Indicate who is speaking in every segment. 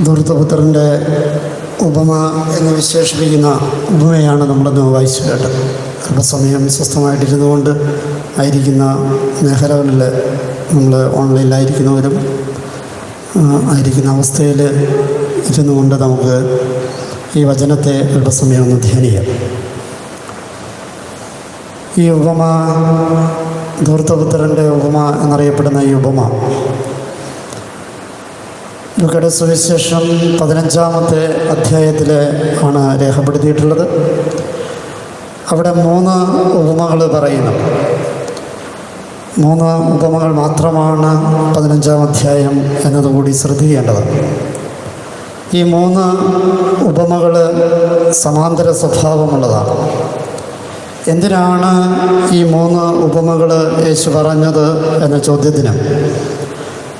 Speaker 1: ധൂർത്തപുത്രന്റെ ഉപമ എന്ന് വിശേഷിപ്പിക്കുന്ന ഉപമയാണ് നമ്മളിന്ന് വായിച്ചു കേട്ടത് അല്പസമയം സ്വസ്ഥമായിട്ടിരുന്നു കൊണ്ട് ആയിരിക്കുന്ന മേഖലകളിൽ നമ്മൾ ഓൺലൈനിലായിരിക്കുന്നവരും ആയിരിക്കുന്ന അവസ്ഥയിൽ ഇരുന്നു കൊണ്ട് നമുക്ക് ഈ വചനത്തെ അല്പസമയം ഒന്ന് ധ്യാനിക്കാം. ഈ ഉപമ ദൂർത്തപുത്രന്റെ ഉപമ എന്നറിയപ്പെടുന്ന ഈ ഉപമ ലൂക്കയുടെ സുവിശേഷം പതിനഞ്ചാമത്തെ അധ്യായത്തിൽ ആണ് രേഖപ്പെടുത്തിയിട്ടുള്ളത്. അവിടെ മൂന്ന് ഉപമകൾ പറയുന്നു. മൂന്ന് ഉപമകൾ മാത്രമാണ് പതിനഞ്ചാം അധ്യായം എന്നതുകൂടി ശ്രദ്ധിക്കേണ്ടത്. ഈ മൂന്ന് ഉപമകൾ സമാന്തര സ്വഭാവമുള്ളതാണ്. എന്തിനാണ് ഈ മൂന്ന് ഉപമകൾ യേശു പറഞ്ഞത് എന്ന ചോദ്യത്തിന്?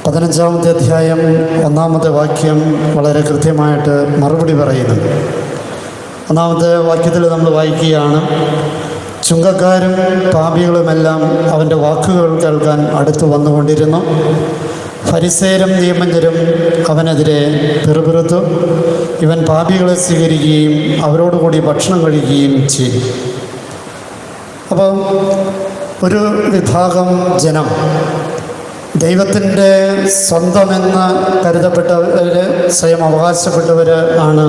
Speaker 1: പതിനഞ്ചാമത്തെ അധ്യായം ഒന്നാമത്തെ വാക്യം വളരെ കൃത്യമായിട്ട് മറുപടി പറയുന്നു ഒന്നാമത്തെ വാക്യത്തിൽ നമ്മൾ വായിക്കുകയാണ് ചുങ്കക്കാരും പാപികളുമെല്ലാം അവന്റെ വാക്കുകൾ കേൾക്കാൻ അടുത്തു വന്നുകൊണ്ടിരുന്നു. ഫരിസേരും നിയമജ്ഞരും അവനെതിരെ പിറുപിറുത്തു. ഇവൻ പാപികളെ സ്വീകരിക്കുകയും അവരോടുകൂടി ഭക്ഷണം കഴിക്കുകയും ചെയ്തു. അപ്പം ഒരു വിഭാഗം ജനം ദൈവത്തിന്റെ സ്വന്തമെന്ന് കരുതപ്പെട്ടവർ സ്വയം അവകാശപ്പെട്ടവർ ആണ്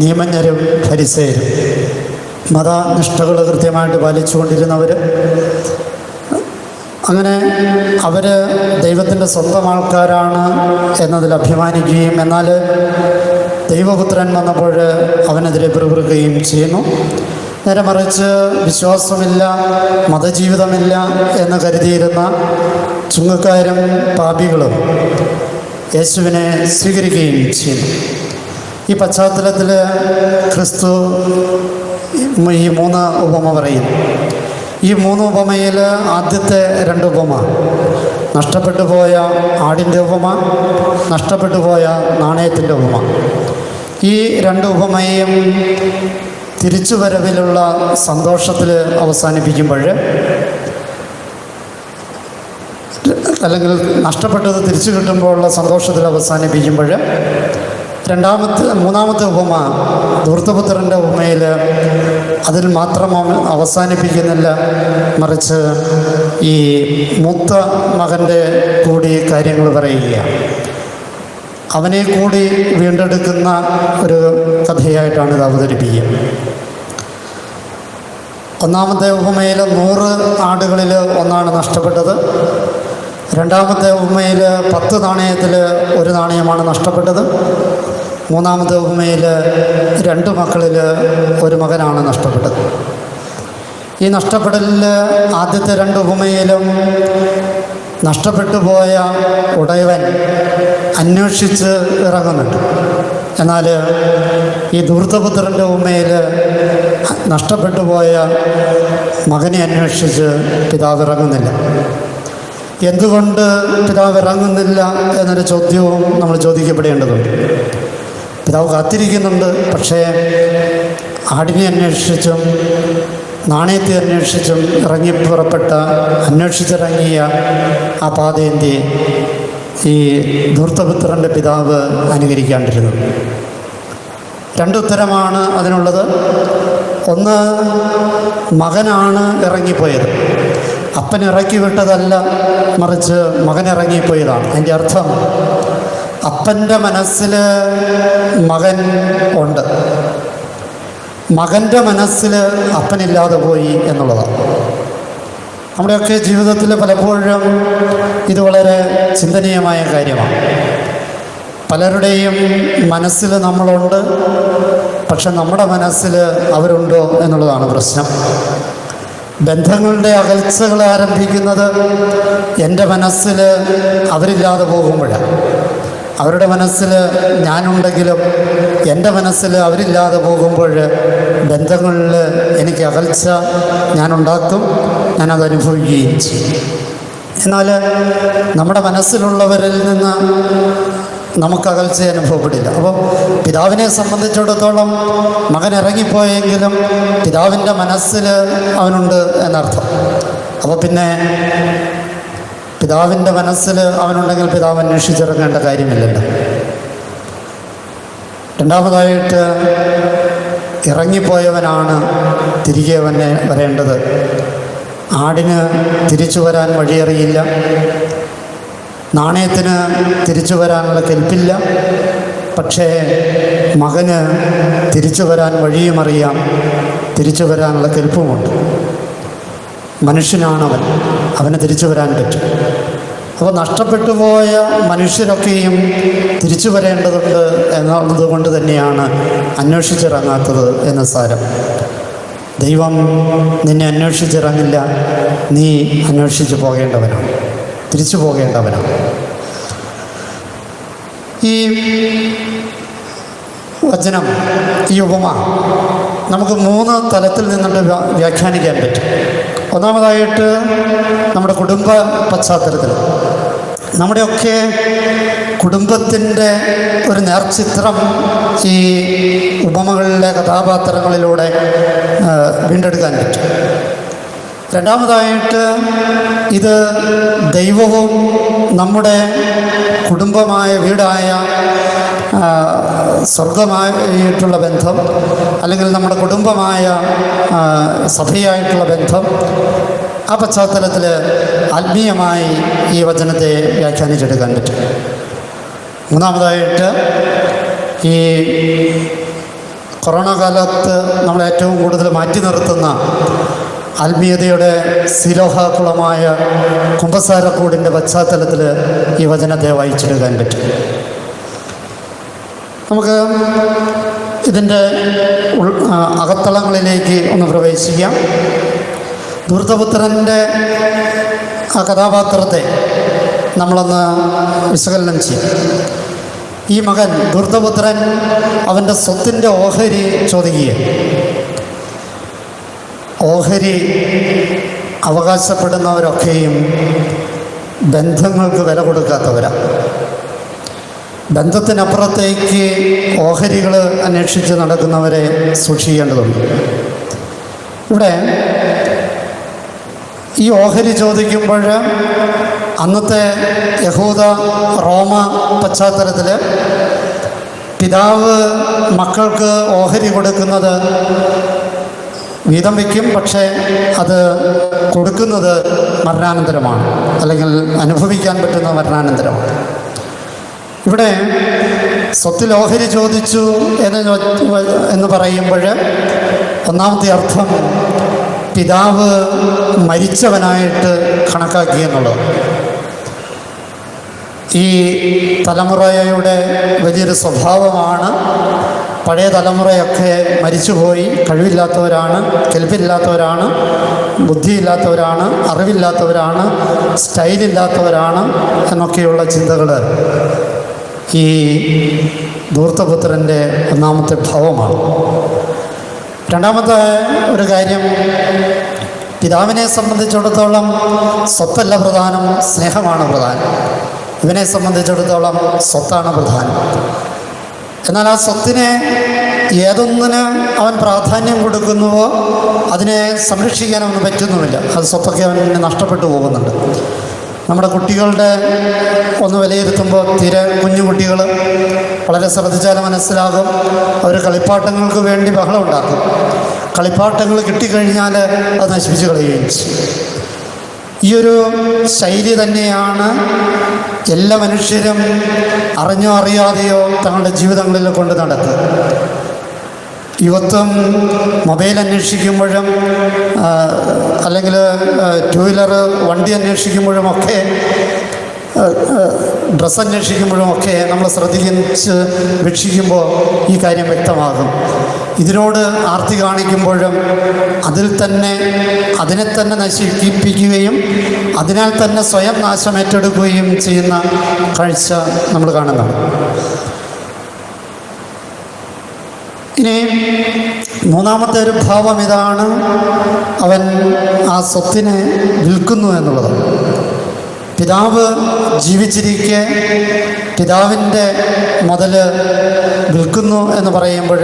Speaker 1: നിയമജ്ഞരും ഫരിസേരും. മതനിഷ്ഠകൾ കൃത്യമായിട്ട് പാലിച്ചുകൊണ്ടിരുന്നവർ അങ്ങനെ അവർ ദൈവത്തിന്റെ സ്വന്തം ആൾക്കാരാണ് എന്നതിൽ അഭിമാനിക്കുകയും എന്നാൽ ദൈവപുത്രൻ വന്നപ്പോൾ അവനെതിരെ പിറുപിറുക്കുകയും ചെയ്യുന്നു. നേരെ മറിച്ച് വിശ്വാസമില്ല മതജീവിതമില്ല എന്ന് കരുതിയിരുന്ന ചുങ്കക്കാരും പാപികളും യേശുവിനെ സ്വീകരിക്കുകയും ചെയ്യുന്നു ഈ പശ്ചാത്തലത്തിൽ ക്രിസ്തു ഈ മൂന്ന് ഉപമ പറയും ഈ മൂന്ന് ഉപമയിൽ ആദ്യത്തെ രണ്ട് ഉപമ നഷ്ടപ്പെട്ടു പോയ ആടിന്റെ ഉപമ നഷ്ടപ്പെട്ടു പോയ നാണയത്തിന്റെ ഉപമ. ഈ രണ്ട് ഉപമയും തിരിച്ചു വരവിലുള്ള സന്തോഷത്തിൽ അവസാനിപ്പിക്കുമ്പോൾ അല്ലെങ്കിൽ നഷ്ടപ്പെട്ടത് തിരിച്ചു കിട്ടുമ്പോഴുള്ള സന്തോഷത്തിൽ അവസാനിപ്പിക്കുമ്പോൾ രണ്ടാമത്തെ മൂന്നാമത്തെ ഉപമ ധൂർത്തപുത്രന്റെ ഉപമയിൽ അതിൽ മാത്രം അവസാനിപ്പിക്കുന്നില്ല. മറിച്ച് ഈ മൂത്ത മകന്റെ കൂടി കാര്യങ്ങൾ പറയുകയാണ്. അവനെ കൂടി വീണ്ടെടുക്കുന്ന ഒരു കഥയായിട്ടാണ് ഇത് അവതരിപ്പിക്കുക. ഒന്നാമത്തെ ഉപമയിൽ നൂറ് ആടുകളിൽ ഒന്നാണ് നഷ്ടപ്പെട്ടത്. രണ്ടാമത്തെ ഉപമയിൽ പത്ത് നാണയത്തിൽ ഒരു നാണയമാണ് നഷ്ടപ്പെട്ടത്. മൂന്നാമത്തെ ഉപമയിൽ രണ്ട് മക്കളിൽ ഒരു മകനാണ് നഷ്ടപ്പെട്ടത്. ഈ നഷ്ടപ്പെടലിൽ ആദ്യത്തെ രണ്ട് ഉപമയിലും നഷ്ടപ്പെട്ടു പോയ ഉടയവൻ അന്വേഷിച്ച് ഇറങ്ങുന്നുണ്ട്. എന്നാൽ ഈ ധൂർത്തപുത്രന്റെ ഉമ്മയിൽ നഷ്ടപ്പെട്ടു പോയ മകനെ അന്വേഷിച്ച് പിതാവ് ഇറങ്ങുന്നില്ല. എന്തുകൊണ്ട് പിതാവ് ഇറങ്ങുന്നില്ല എന്നൊരു ചോദ്യവും നമ്മൾ ചോദിക്കപ്പെടേണ്ടതുണ്ട്. പിതാവ് കാത്തിരിക്കുന്നുണ്ട് പക്ഷേ ആടിനെ അന്വേഷിച്ചും നാണയത്തെ അന്വേഷിച്ചും ഇറങ്ങി പുറപ്പെട്ട അന്വേഷിച്ചിറങ്ങിയ ആ പാതേന്തി ഈ ധൂർത്തപുത്രന്റെ പിതാവ് അനുകരിക്കാണ്ടിരുന്നു. രണ്ടുത്തരമാണ് അതിനുള്ളത്. ഒന്ന് മകനാണ് ഇറങ്ങിപ്പോയത്. അപ്പൻ ഇറക്കി വിട്ടതല്ല മറിച്ച് മകൻ ഇറങ്ങിപ്പോയതാണ്. അതിന്റെ അർത്ഥം അപ്പന്റെ മനസ്സിൽ മകൻ ഉണ്ട്. മകന്റെ മനസ്സിൽ അപ്പനില്ലാതെ പോയി എന്നുള്ളതാണ്. നമ്മുടെയൊക്കെ ജീവിതത്തിൽ പലപ്പോഴും ഇത് വളരെ ചിന്തനീയമായ കാര്യമാണ്. പലരുടെയും മനസ്സിൽ നമ്മളുണ്ട് പക്ഷെ നമ്മുടെ മനസ്സിൽ അവരുണ്ടോ എന്നുള്ളതാണ് പ്രശ്നം. ബന്ധങ്ങളുടെ അകൽച്ചകൾ ആരംഭിക്കുന്നത് എന്റെ മനസ്സിൽ അവരില്ലാതെ പോകുമ്പോഴാണ്. അവരുടെ മനസ്സിൽ ഞാനുണ്ടെങ്കിലും എന്റെ മനസ്സിൽ അവരില്ലാതെ പോകുമ്പോൾ ബന്ധങ്ങളിൽ എനിക്ക് അകൽച്ച ഞാനുണ്ടാക്കും ഞാനത് അനുഭവിക്കുകയും ചെയ്യും. എന്നാൽ നമ്മുടെ മനസ്സിലുള്ളവരിൽ നിന്ന് നമുക്ക് അകൽച്ച അനുഭവപ്പെടില്ല. അപ്പോൾ പിതാവിനെ സംബന്ധിച്ചിടത്തോളം മകൻ ഇറങ്ങിപ്പോയെങ്കിലും പിതാവിന്റെ മനസ്സിൽ അവനുണ്ട് എന്നർത്ഥം. അപ്പോൾ പിന്നെ പിതാവിന്റെ മനസ്സിൽ അവനുണ്ടെങ്കിൽ പിതാവ് അന്വേഷിച്ചിറങ്ങേണ്ട കാര്യമില്ലല്ലോ. രണ്ടാമതായിട്ട് ഇറങ്ങിപ്പോയവനാണ് തിരികെ വന്നെ വരേണ്ടത്. ആടിന് തിരിച്ചു വരാൻ വഴിയറിയില്ല. നാണയത്തിന് തിരിച്ചു വരാനുള്ള കെൽപ്പില്ല. പക്ഷേ മകന് തിരിച്ചു വരാൻ വഴിയും അറിയാം തിരിച്ചു വരാനുള്ള കെൽപ്പുമുണ്ട്. മനുഷ്യനാണവൻ. അവന് തിരിച്ചു വരാൻ പറ്റും. അപ്പോൾ നഷ്ടപ്പെട്ടു പോയ മനുഷ്യരൊക്കെയും തിരിച്ചു വരേണ്ടതുണ്ട് എന്നുള്ളത് കൊണ്ട് തന്നെയാണ് അന്വേഷിച്ചിറങ്ങാത്തത് എന്ന് സാരം. ദൈവം നിന്നെ അന്വേഷിച്ചിറങ്ങില്ല നീ അന്വേഷിച്ചു പോകേണ്ടവനാണ് തിരിച്ചു പോകേണ്ടവനാണ്. ഈ വചനം ഈ ഉപമ നമുക്ക് മൂന്ന് തലത്തിൽ നിന്നുള്ള വ്യാഖ്യാനിക്കാൻ പറ്റും. ഒന്നാമതായിട്ട് നമ്മുടെ കുടുംബ പശ്ചാത്തലത്തിൽ നമ്മുടെയൊക്കെ കുടുംബത്തിന്റെ ഒരു നേർചിത്രം ഈ ഉപമകളിലെ കഥാപാത്രങ്ങളിലൂടെ വീണ്ടെടുക്കാൻ പറ്റും. രണ്ടാമതായിട്ട് ഇത് ദൈവവും നമ്മുടെ കുടുംബമായ വീടായ സ്വർഗമായിട്ടുള്ള ബന്ധം അല്ലെങ്കിൽ നമ്മുടെ കുടുംബമായ സഭയായിട്ടുള്ള ബന്ധം ആ പശ്ചാത്തലത്തിൽ ആത്മീയമായി ഈ വചനത്തെ വ്യാഖ്യാനിച്ചെടുക്കാൻ പറ്റും. മൂന്നാമതായിട്ട് ഈ കൊറോണ കാലത്ത് നമ്മൾ ഏറ്റവും കൂടുതൽ മാറ്റി നിർത്തുന്ന ആത്മീയതയുടെ ശിലോഹാകുളമായ കുംഭസാരക്കൂടിന്റെ പശ്ചാത്തലത്തിൽ ഈ വചനത്തെ വായിച്ചെടുക്കാൻ പറ്റും. നമുക്ക് ഇതിന്റെ അകത്തളങ്ങളിലേക്ക് ഒന്ന് പ്രവേശിക്കാം. ധൂർത്തപുത്രന്റെ ആ കഥാപാത്രത്തെ നമ്മളൊന്ന് വിശകലനം ചെയ്യും. ഈ മകൻ ദുരിതപുത്രൻ അവന്റെ സ്വത്തിന്റെ ഓഹരി ചോദിക്കുകയാണ്. ഓഹരി അവകാശപ്പെടുന്നവരൊക്കെയും ബന്ധങ്ങൾക്ക് വില കൊടുക്കാത്തവരാണ്. ബന്ധത്തിനപ്പുറത്തേക്ക് ഓഹരികൾ അന്വേഷിച്ച് നടക്കുന്നവരെ സൂക്ഷിക്കേണ്ടതുണ്ട്. ഇവിടെ ഈ ഓഹരി ചോദിക്കുമ്പോൾ അന്നത്തെ യഹൂദ റോമ പശ്ചാത്തലത്തിൽ പിതാവ് മക്കൾക്ക് ഓഹരി കൊടുക്കുന്നത് വീതം വയ്ക്കും പക്ഷേ അത് കൊടുക്കുന്നത് മരണാനന്തരമാണ്. അല്ലെങ്കിൽ അനുഭവിക്കാൻ പറ്റുന്ന മരണാനന്തരമാണ്. ഇവിടെ സ്വത്തിൽ ഓഹരി ചോദിച്ചു എന്ന് എന്ന് പറയുമ്പോൾ ഒന്നാമത്തെ അർത്ഥം പിതാവ് മരിച്ചവനായിട്ട് കണക്കാക്കി എന്നുള്ളത്. ഈ തലമുറയുടെ വലിയൊരു സ്വഭാവമാണ്. പഴയ തലമുറയൊക്കെ മരിച്ചുപോയി കഴിവില്ലാത്തവരാണ് കെൽപ്പില്ലാത്തവരാണ് ബുദ്ധിയില്ലാത്തവരാണ് അറിവില്ലാത്തവരാണ് സ്റ്റൈലില്ലാത്തവരാണ് എന്നൊക്കെയുള്ള ചിന്തകൾ ഈ ധൂർത്തപുത്രന്റെ ഒന്നാമത്തെ ഭാവമാണ്. രണ്ടാമത്തെ ഒരു കാര്യം പിതാവിനെ സംബന്ധിച്ചിടത്തോളം സ്വത്തല്ല പ്രധാനം സ്നേഹമാണ് പ്രധാനം. ഇവനെ സംബന്ധിച്ചിടത്തോളം സ്വത്താണ് പ്രധാനം. എന്നാൽ ആ സ്വത്തിനെ ഏതൊന്നിന് അവൻ പ്രാധാന്യം കൊടുക്കുന്നുവോ അതിനെ സംരക്ഷിക്കാൻ അവന് പറ്റുന്നുമില്ല. അത് സ്വത്തൊക്കെ അവന് നഷ്ടപ്പെട്ടു പോകുന്നുണ്ട്. നമ്മുടെ കുട്ടികളുടെ ഒന്ന് വിലയിരുത്തുമ്പോൾ തീരെ കുഞ്ഞു കുട്ടികൾ വളരെ ശ്രദ്ധിച്ചാൽ മനസ്സിലാകും. അവർ കളിപ്പാട്ടങ്ങൾക്ക് വേണ്ടി ബഹളം ഉണ്ടാക്കും. കളിപ്പാട്ടങ്ങൾ കിട്ടിക്കഴിഞ്ഞാൽ അത് നശിപ്പിച്ച് കളയുകയും ഈ ഒരു ശൈലി തന്നെയാണ് എല്ലാ മനുഷ്യരും അറിഞ്ഞോ അറിയാതെയോ തങ്ങളുടെ ജീവിതങ്ങളിൽ കൊണ്ട് നടക്കുക. യുവത്വം മൊബൈൽ അന്വേഷിക്കുമ്പോഴും അല്ലെങ്കിൽ ടു വീലർ വണ്ടി അന്വേഷിക്കുമ്പോഴും ഒക്കെ ഡ്രസ്സ് അന്വേഷിക്കുമ്പോഴും ഒക്കെ നമ്മൾ ശ്രദ്ധിച്ച് വീക്ഷിക്കുമ്പോൾ ഈ കാര്യം വ്യക്തമാകും. ഇതിനോട് ആർത്തി കാണിക്കുമ്പോഴും അതിൽ തന്നെ അതിനെ തന്നെ നശിപ്പിക്കുകയും അതിനാൽ തന്നെ സ്വയം നാശം ഏറ്റെടുക്കുകയും ചെയ്യുന്ന കാഴ്ച നമ്മൾ കാണുന്നതാണ്. ഇനി മൂന്നാമത്തെ ഒരു ഭാവം ഇതാണ്. അവൻ ആ സ്വത്തിനെ വിൽക്കുന്നു എന്നുള്ളത്. പിതാവ് ജീവിച്ചിരിക്കെ പിതാവിന്റെ മുതൽ വിൽക്കുന്നു എന്ന് പറയുമ്പോൾ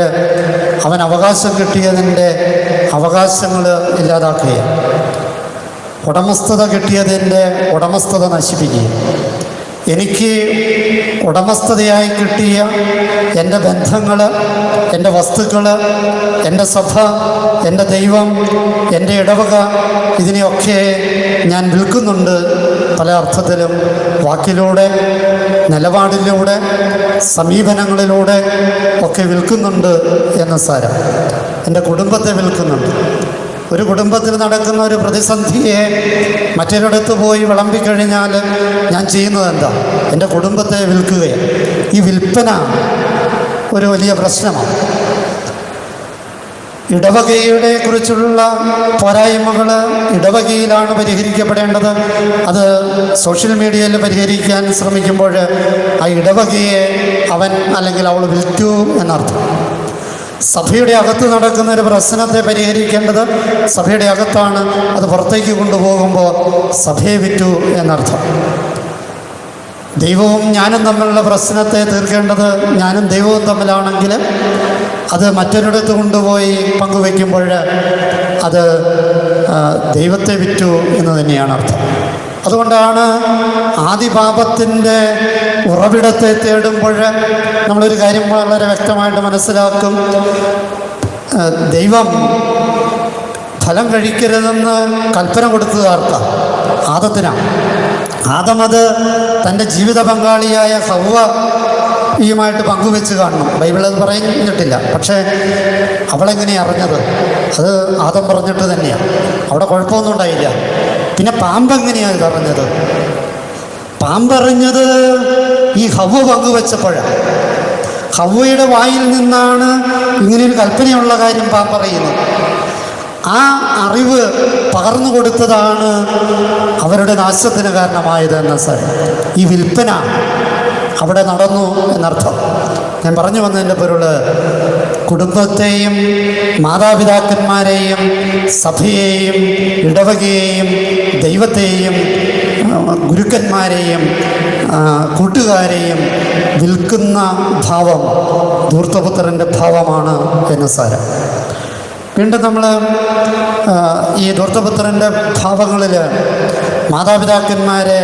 Speaker 1: അവൻ അവകാശം കിട്ടിയതിന്റെ അവകാശങ്ങൾ ഇല്ലാതാക്കുകയും ഉടമസ്ഥത കിട്ടിയതിന്റെ ഉടമസ്ഥത നശിപ്പിക്കുകയും എനിക്ക് ഉടമസ്ഥതയായി കിട്ടിയ എന്റെ ബന്ധങ്ങൾ എന്റെ വസ്തുക്കൾ എന്റെ സഭ എന്റെ ദൈവം എന്റെ ഇടവക ഇതിനെയൊക്കെ ഞാൻ വിൽക്കുന്നുണ്ട്. പല അർത്ഥത്തിലും വാക്കിലൂടെ നിലപാടിലൂടെ സമീപനങ്ങളിലൂടെ ഒക്കെ വിൽക്കുന്നുണ്ട് എന്ന സാരം. എന്റെ കുടുംബത്തെ വിൽക്കുന്നുണ്ട്. ഒരു കുടുംബത്തിൽ നടക്കുന്ന ഒരു പ്രതിസന്ധിയെ മറ്റൊരിടത്ത് പോയി വിളമ്പിക്കഴിഞ്ഞാൽ ഞാൻ ചെയ്യുന്നത് എന്താ? എന്റെ കുടുംബത്തെ വിൽക്കുകയാണ്. ഈ വിൽപ്പന ഒരു വലിയ പ്രശ്നമാണ്. ഇടവകയുടെ കുറിച്ചുള്ള പോരായ്മകൾ ഇടവകയിലാണ് പരിഹരിക്കപ്പെടേണ്ടത്. അത് സോഷ്യൽ മീഡിയയിൽ പരിഹരിക്കാൻ ശ്രമിക്കുമ്പോൾ ആ ഇടവകയെ അവൻ അല്ലെങ്കിൽ അവൾ വിൽറ്റു എന്നർത്ഥം. സഭയുടെ അകത്ത് നടക്കുന്ന ഒരു പ്രശ്നത്തെ പരിഹരിക്കേണ്ടത് സഭയുടെ അകത്താണ്. അത് പുറത്തേക്ക് കൊണ്ടുപോകുമ്പോൾ സഭയെ വിറ്റു എന്നർത്ഥം. ദൈവവും ഞാനും തമ്മിലുള്ള പ്രശ്നത്തെ തീർക്കേണ്ടത് ഞാനും ദൈവവും തമ്മിലാണെങ്കിൽ അത് മറ്റൊരിടത്ത് കൊണ്ടുപോയി പങ്കുവെക്കുമ്പോൾ അത് ദൈവത്തെ വിറ്റു എന്ന് തന്നെയാണ് അർത്ഥം. അതുകൊണ്ടാണ് ആദിപാപത്തിന്റെ ഉറവിടത്തെ തേടുമ്പോൾ നമ്മളൊരു കാര്യം വളരെ വ്യക്തമായിട്ട് മനസ്സിലാക്കും. ദൈവം ഫലം കഴിക്കരുതെന്ന് കൽപ്പന കൊടുത്തത് ആർക്കാ? ആദത്തിനാണ് ആദമത് തന്റെ ജീവിത പങ്കാളിയായ ഹൗവ ഈയുമായിട്ട് പങ്കുവെച്ച് കാണണം. ബൈബിൾ അത് പറഞ്ഞിട്ടില്ല. പക്ഷേ അവളെങ്ങനെയാണ് അറിഞ്ഞത്? അത് ആദം പറഞ്ഞിട്ട് തന്നെയാണ് അവിടെ കുഴപ്പമൊന്നും ഉണ്ടായില്ല. പിന്നെ പാമ്പെങ്ങനെയാണ് ഇത് പാമ്പ് പാമ്പറിഞ്ഞത് ഈ ഹവ്വ പങ്കുവെച്ചപ്പോഴാണ് ഹവ്വയുടെ വായിൽ നിന്നാണ് ഇങ്ങനെയൊരു കൽപ്പനയുള്ള കാര്യം പാമ്പ് പറയുന്നത് ആ അറിവ് പകർന്നു കൊടുത്തതാണ് അവരുടെ നാശത്തിന് കാരണമായത് എന്ന സാർ ഈ വിൽപ്പന അവിടെ നടന്നു എന്നർത്ഥം. ഞാൻ പറഞ്ഞു വന്നതിന്റെ പൊരുൾ കുടുംബത്തെയും മാതാപിതാക്കന്മാരെയും സഭയെയും ഇടവകയെയും ദൈവത്തെയും ഗുരുക്കന്മാരെയും കൂട്ടുകാരെയും വിൽക്കുന്ന ഭാവം ധൂർത്തപുത്രന്റെ ഭാവമാണ് എന്ന് സാരം വീണ്ടും നമ്മൾ ഈ ധൂർത്തപുത്രന്റെ ഭാവങ്ങളിൽ മാതാപിതാക്കന്മാരെ